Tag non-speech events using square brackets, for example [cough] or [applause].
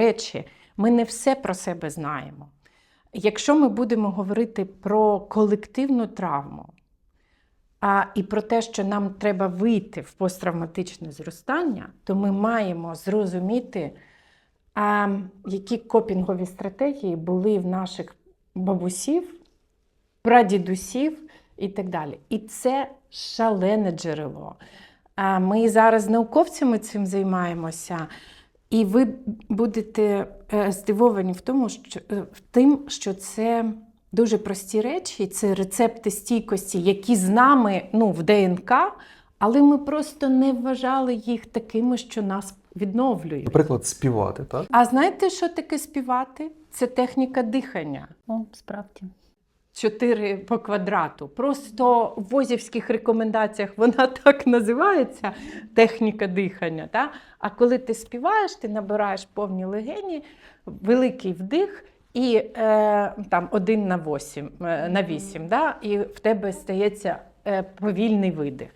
речі, ми не все про себе знаємо. Якщо ми будемо говорити про колективну травму, а, і про те, що нам треба вийти в посттравматичне зростання, то ми маємо зрозуміти, а, які копінгові стратегії були в наших бабусів, прадідусів і так далі. І це шалене джерело. А Ми зараз з науковцями цим займаємося, і ви будете е, здивовані в тому, що е, в тим, що це дуже прості речі, це рецепти стійкості, які з нами ну, в ДНК, але ми просто не вважали їх такими, що нас відновлюють. Наприклад, співати, так? А знаєте, що таке співати? Це техніка дихання. О, справді. 4 по квадрату. Просто в возівських рекомендаціях вона [laughs] так називається техніка дихання. Та? А коли ти співаєш, ти набираєш повні легені, великий вдих і е, там один на 8, е, на 8 да? і в тебе стається е, повільний видих.